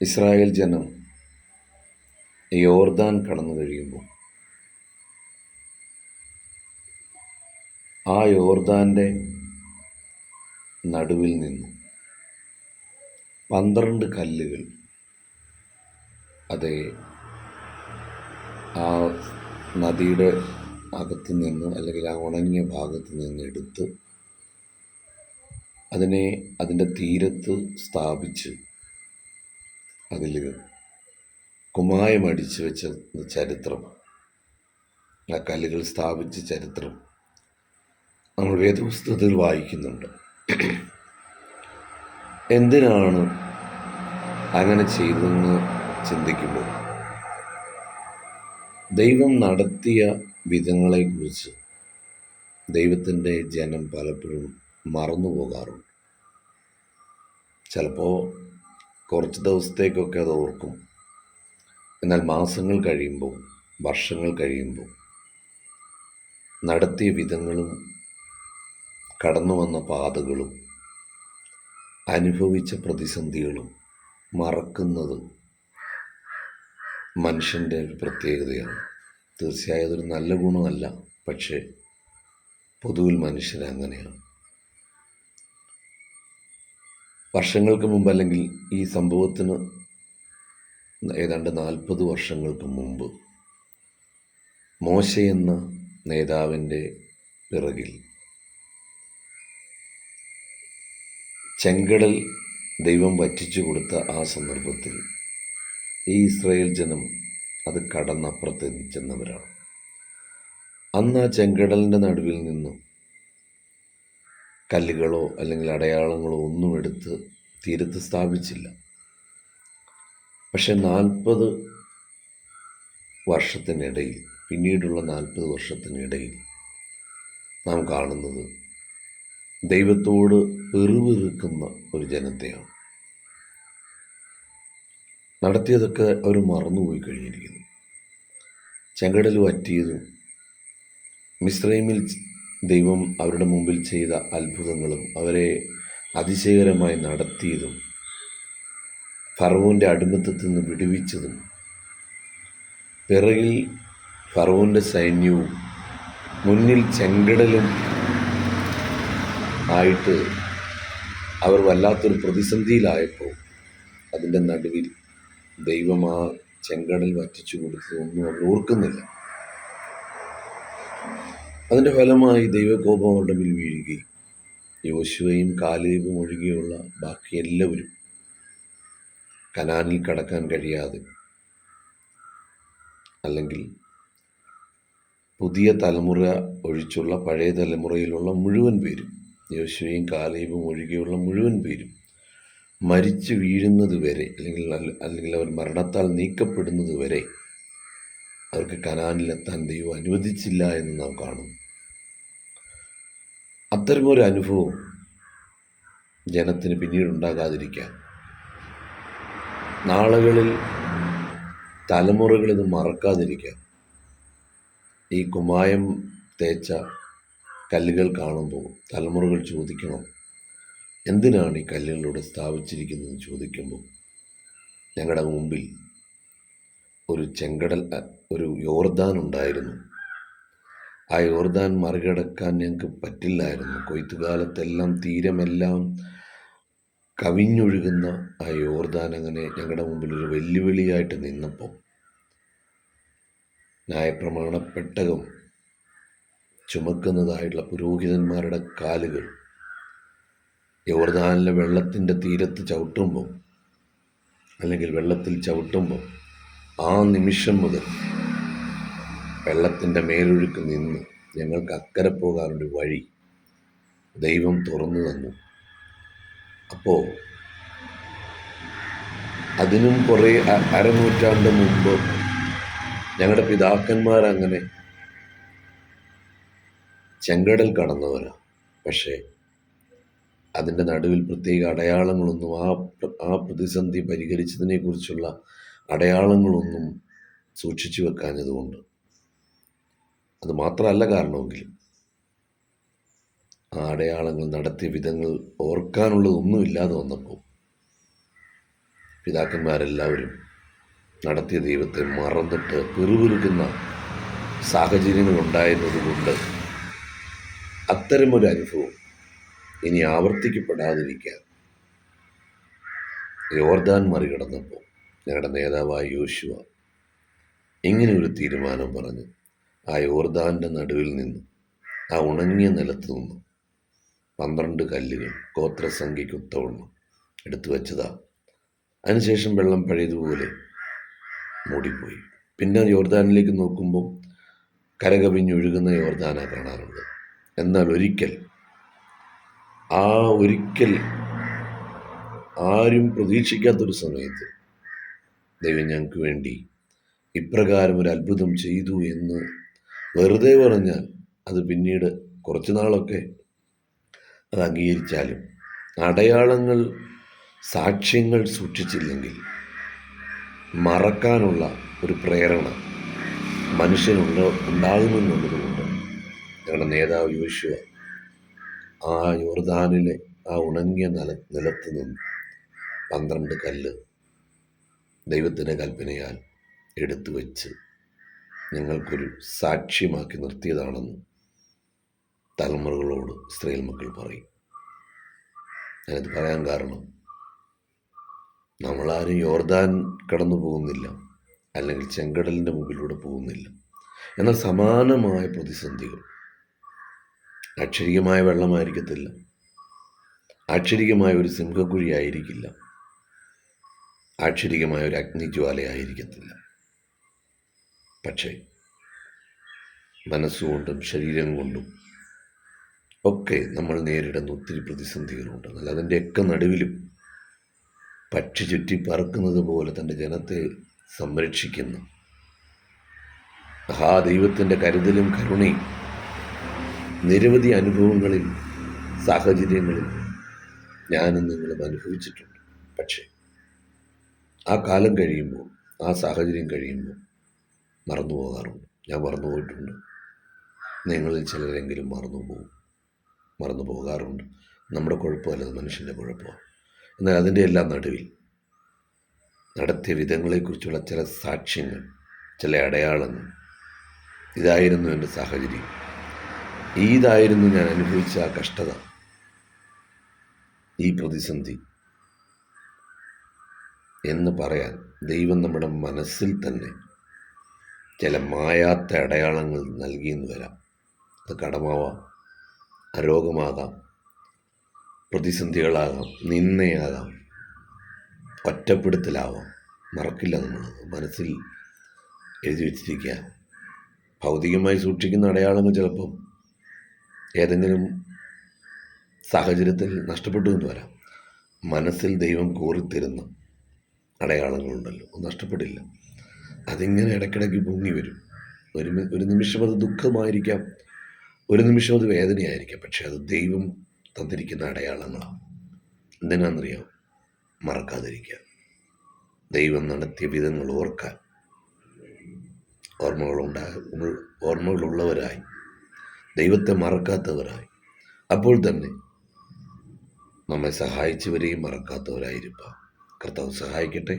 Israel ജനം യോർദാൻ കടന്നു കഴിയുമ്പോൾ ആ യോർദാന്റെ നടുവിൽ നിന്നും പന്ത്രണ്ട് കല്ലുകൾ അതെ ആ നദിയുടെ അകത്ത് നിന്ന് അല്ലെങ്കിൽ ആ ഉണങ്ങിയ ഭാഗത്ത് നിന്ന് എടുത്ത് അതിനെ അതിന്റെ തീരത്ത് സ്ഥാപിച്ച് അതിൽ കുമ്മായമടിച്ച് വെച്ച ചരിത്രം ആ കല്ലുകൾ സ്ഥാപിച്ച ചരിത്രം നമ്മൾ വേദപുസ്തകത്തിൽ വായിക്കുന്നുണ്ട്. എന്തിനാണ് അങ്ങനെ ചെയ്തതെന്ന് ചിന്തിക്കുമ്പോൾ ദൈവം നടത്തിയ വിധങ്ങളെക്കുറിച്ച് ദൈവത്തിന്റെ ജനം പലപ്പോഴും മറന്നു പോകാറുണ്ട് ചിലപ്പോൾ കുറച്ച് ദിവസത്തേക്കൊക്കെ അത് ഓർക്കും. എന്നാൽ മാസങ്ങൾ കഴിയുമ്പോൾ വർഷങ്ങൾ കഴിയുമ്പോൾ നടത്തിയ വിധങ്ങളും കടന്നു വന്ന പാതകളും അനുഭവിച്ച പ്രതിസന്ധികളും മറക്കുന്നത് മനുഷ്യന്റെ ഒരു പ്രത്യേകതയാണ്. തീർച്ചയായും അതൊരു നല്ല ഗുണമല്ല പക്ഷേ പൊതുവിൽ മനുഷ്യർ വർഷങ്ങൾക്ക് മുമ്പ് അല്ലെങ്കിൽ ഈ സംഭവത്തിന് ഏതാണ്ട് നാൽപ്പത് വർഷങ്ങൾക്ക് മുമ്പ് മോശ എന്ന നേതാവിന്റെ പിറകിൽ ചെങ്കടൽ ദൈവം വറ്റിച്ചു കൊടുത്ത ആ സന്ദർഭത്തിൽ ഈ ഇസ്രയേൽ ജനം അത് കടന്നപ്പുറത്ത് ചെന്നവരാണ് അന്ന് ആ ചെങ്കടലിന്റെ നടുവിൽ നിന്നും കല്ലുകളോ അല്ലെങ്കിൽ അടയാളങ്ങളോ ഒന്നും എടുത്ത് തീരത്ത് സ്ഥാപിച്ചില്ല. പക്ഷെ നാൽപ്പത് വർഷത്തിനിടയിൽ പിന്നീടുള്ള നാൽപ്പത് വർഷത്തിനിടയിൽ നാം കാണുന്നത് ദൈവത്തോട് പെറുപെറുക്കുന്ന ഒരു ജനത്തെയാണ് നടത്തിയതൊക്കെ അവർ മറന്നുപോയി കഴിഞ്ഞിരിക്കുന്നു. ചെങ്കടൽ വറ്റിയതും മിശ്രൈമിൽ ദൈവം അവരുടെ മുമ്പിൽ ചെയ്ത അത്ഭുതങ്ങളും അവരെ അതിശയകരമായി നടത്തിയതും ഫറവോന്റെ അടിമത്തത്തിൽ നിന്ന് വിടുവിച്ചതും പിറകിൽ ഫറവോന്റെ സൈന്യവും മുന്നിൽ ചെങ്കടലും ആയിട്ട് അവർ വല്ലാത്തൊരു പ്രതിസന്ധിയിലായപ്പോൾ അതിന്റെ നടുവിൽ ദൈവം ആ ചെങ്കടൽ വറ്റിച്ചു കൊടുത്തതൊന്നും അവർ ഓർക്കുന്നില്ല. അതിന്റെ ഫലമായി ദൈവകോപം അവരുടെ മേൽ വീഴുകയും യോശുവയും കാലേബും ഒഴികെയുള്ള ബാക്കി എല്ലാവരും കനാനിൽ കടക്കാൻ കഴിയാതെ അല്ലെങ്കിൽ പുതിയ തലമുറ ഒഴിച്ചുള്ള പഴയ തലമുറയിലുള്ള മുഴുവൻ പേരും യോശുവയും കാലേബും ഒഴികെയുള്ള മുഴുവൻ പേരും മരിച്ചു വീഴുന്നത് വരെ അല്ലെങ്കിൽ അല്ലെങ്കിൽ അവർ മരണത്താൽ നീക്കപ്പെടുന്നത് വരെ അവർക്ക് കനാനിലെത്താൻ ദൈവം അനുവദിച്ചില്ല എന്ന് നാം കാണുന്നു അത്തരമൊരു അനുഭവം ജനത്തിന് പിന്നീടുണ്ടാകാതിരിക്കാൻ. നാളുകളിൽ തലമുറകൾ ഇത് മറക്കാതിരിക്കാൻ. ഈ കുമായം തേച്ച കല്ലുകൾ കാണുമ്പോൾ തലമുറകൾ ചോദിക്കണം എന്തിനാണ് ഈ കല്ലുകളിലൂടെ സ്ഥാപിച്ചിരിക്കുന്നത് ചോദിക്കുമ്പോൾ ഞങ്ങളുടെ മുമ്പിൽ ഒരു ചെങ്കടൽ ഒരു യോർദാൻ ഉണ്ടായിരുന്നു. ആ യോർദാൻ മറികടക്കാൻ ഞങ്ങൾക്ക് പറ്റില്ലായിരുന്നു. കൊയ്ത്തുകാലത്തെല്ലാം തീരമെല്ലാം കവിഞ്ഞൊഴുകുന്ന ആ യോർദാൻ അങ്ങനെ ഞങ്ങളുടെ മുമ്പിൽ ഒരു വെല്ലുവിളിയായിട്ട് നിന്നപ്പോൾ ന്യായപ്രമാണ പെട്ടകം ചുമക്കുന്നതായിട്ടുള്ള പുരോഹിതന്മാരുടെ കാലുകൾ യോർദാനിലെ വെള്ളത്തിന്റെ തീരത്ത് ചവിട്ടുമ്പോൾ അല്ലെങ്കിൽ വെള്ളത്തിൽ ചവിട്ടുമ്പോൾ ആ നിമിഷം മുതൽ വെള്ളത്തിന്റെ മേലൊഴുക്ക് നിന്ന് ഞങ്ങൾക്ക് അക്കരെ പോകാനൊരു വഴി ദൈവം തുറന്നു തന്നു. അപ്പോൾ അതിനും കുറേ അരനൂറ്റാണ്ട് മുമ്പ് ഞങ്ങളുടെ പിതാക്കന്മാരങ്ങനെ ചെങ്കടൽ കടന്നവരാണ് പക്ഷേ അതിന്റെ നടുവിൽ പ്രത്യേക അടയാളങ്ങളൊന്നും ആ ആ പ്രതിസന്ധി പരിഹരിച്ചതിനെക്കുറിച്ചുള്ള അടയാളങ്ങളൊന്നും സൂക്ഷിച്ചു വെക്കാഞ്ഞതുകൊണ്ട്. അത് മാത്രമല്ല കാരണമെങ്കിലും ആ അടയാളങ്ങൾ നടത്തിയ വിധങ്ങൾ ഓർക്കാനുള്ളതൊന്നും ഇല്ലാതെ വന്നപ്പോൾ പിതാക്കന്മാരെല്ലാവരും നടത്തിയ ദൈവത്തെ മറന്നിട്ട് പിറുപിറുക്കുന്ന സാഹചര്യങ്ങൾ ഉണ്ടായിരുന്നത് അത്തരമൊരു അനുഭവം ഇനി ആവർത്തിക്കപ്പെടാതിരിക്കാൻ യോർദാൻ മറികടന്നപ്പോൾ ഞങ്ങളുടെ നേതാവായ യോശുവ ഇങ്ങനെ ഒരു തീരുമാനം പറഞ്ഞ്. ആ യോർദാന്റെ നടുവിൽ നിന്ന് ആ ഉണങ്ങിയ നിലത്ത് നിന്ന് പന്ത്രണ്ട് കല്ലുകൾ ഗോത്രസംഖ്യയ്ക്ക് ഒത്തവണ്ണം എടുത്തു വെച്ചതാ. അതിനുശേഷം വെള്ളം പഴയതുപോലെ മൂടിപ്പോയി. പിന്നെ യോർദാനിലേക്ക് നോക്കുമ്പോൾ കരകവിഞ്ഞൊഴുകുന്ന യോർദാന കാണാറുള്ളത്. എന്നാൽ ഒരിക്കൽ ആ ഒരിക്കൽ ആരും പ്രതീക്ഷിക്കാത്തൊരു സമയത്ത് ദൈവം ഞങ്ങൾക്ക് വേണ്ടി ഇപ്രകാരം ഒരു അത്ഭുതം ചെയ്തു എന്ന് വെറുതെ പറഞ്ഞാൽ അത് പിന്നീട് കുറച്ച് നാളൊക്കെ അത് അംഗീകരിച്ചാലും അടയാളങ്ങൾ സാക്ഷ്യങ്ങൾ സൂക്ഷിച്ചില്ലെങ്കിൽ മറക്കാനുള്ള ഒരു പ്രേരണ മനുഷ്യനുള്ള ഉണ്ടാകുമെന്നുള്ളതുകൊണ്ട് ഞങ്ങളുടെ നേതാവ് യോശുവ ആ യോർദാനിലെ ആ ഉണങ്ങിയ നില നിലത്ത് നിന്ന് പന്ത്രണ്ട് കല്ല് ദൈവത്തിന്റെ കൽപ്പനയാൽ എടുത്തു വച്ച് ഞങ്ങൾക്കൊരു സാക്ഷ്യമാക്കി നിർത്തിയതാണെന്ന് തലമുറകളോട് സ്ത്രീ മക്കൾ പറയും. ഞാനത് പറയാൻ കാരണം നമ്മളാരും യോർദാൻ കടന്നു പോകുന്നില്ല അല്ലെങ്കിൽ ചെങ്കടലിന്റെ മുമ്പിലൂടെ പോകുന്നില്ല. എന്നാൽ സമാനമായ പ്രതിസന്ധികൾ. അക്ഷരികമായ വെള്ളമായിരിക്കത്തില്ല. അക്ഷരികമായ ഒരു സിംഹക്കുഴി ആയിരിക്കില്ല അക്ഷരികമായ ഒരു അഗ്നിജ്വാലയായിരിക്കത്തില്ല. പക്ഷേ മനസ്സുകൊണ്ടും ശരീരം കൊണ്ടും ഒക്കെ നമ്മൾ നേരിടുന്ന ഒത്തിരി പ്രതിസന്ധികളുണ്ട്. എന്നാൽ അതിന്റെയൊക്കെ നടുവിലും പക്ഷി ചുറ്റി പറക്കുന്നത് പോലെ തന്റെ ജനത്തെ സംരക്ഷിക്കുന്ന ആ ദൈവത്തിന്റെ കരുതലും കരുണയും നിരവധി അനുഭവങ്ങളിൽ സാഹചര്യങ്ങളിൽ ഞാനും നിങ്ങളും അനുഭവിച്ചിട്ടുണ്ട്. പക്ഷേ ആ കാലം കഴിയുമ്പോൾ ആ സാഹചര്യം കഴിയുമ്പോൾ മറന്നു പോകാറുണ്ട്. ഞാൻ മറന്നു പോയിട്ടുണ്ട്. നിങ്ങളിൽ ചിലരെങ്കിലും മറന്നു പോകും മറന്നു പോകാറുണ്ട്. നമ്മുടെ കുഴപ്പമല്ല മനുഷ്യന്റെ കുഴപ്പമാണ്. എന്നാൽ അതിന്റെ എല്ലാം നടുവിൽ നടത്തിയ വിധങ്ങളെക്കുറിച്ചുള്ള ചില സാക്ഷ്യങ്ങൾ ചില അടയാളങ്ങൾ ഇതായിരുന്നു എന്റെ സാഹചര്യം. ഇതായിരുന്നു ഞാൻ അനുഭവിച്ച ആ കഷ്ടത ഈ പ്രതിസന്ധി എന്ന് പറയാൻ ദൈവം നമ്മുടെ മനസ്സിൽ തന്നെ ചില മായാത്ത അടയാളങ്ങൾ നൽകിയെന്ന് വരാം. അത് കടമാവാം അരോഗമാകാം പ്രതിസന്ധികളാകാം നിന്നയാകാം ഒറ്റപ്പെടുത്തലാവാം. മറക്കില്ല നമ്മൾ മനസ്സിൽ എഴുതി വെച്ചിരിക്കുക. ഭൗതികമായി സൂക്ഷിക്കുന്ന അടയാളങ്ങൾ ചിലപ്പം ഏതെങ്കിലും സാഹചര്യത്തിൽ നഷ്ടപ്പെട്ടു എന്ന് വരാം. മനസ്സിൽ ദൈവം കോറിത്തരുന്ന. അടയാളങ്ങളുണ്ടല്ലോ. അത് നഷ്ടപ്പെടില്ല. അതിങ്ങനെ ഇടയ്ക്കിടയ്ക്ക് പൊങ്ങി വരും. ഒരു ഒരു നിമിഷം അത് ദുഃഖമായിരിക്കാം. ഒരു നിമിഷം അത് വേദനയായിരിക്കാം. പക്ഷെ അത് ദൈവം തന്നിരിക്കുന്ന അടയാളങ്ങളാണ്. എന്തിനാണെന്നറിയാം? മറക്കാതിരിക്കാം ദൈവം നടത്തിയ വിധങ്ങൾ ഓർക്കാൻ. ഓർമ്മകളുണ്ടാ ഓർമ്മകളുള്ളവരായി. ദൈവത്തെ മറക്കാത്തവരായി. അപ്പോൾ തന്നെ നമ്മെ സഹായിച്ചവരെയും മറക്കാത്തവരായിരിക്കാം. കർത്താവ് സഹായിക്കട്ടെ.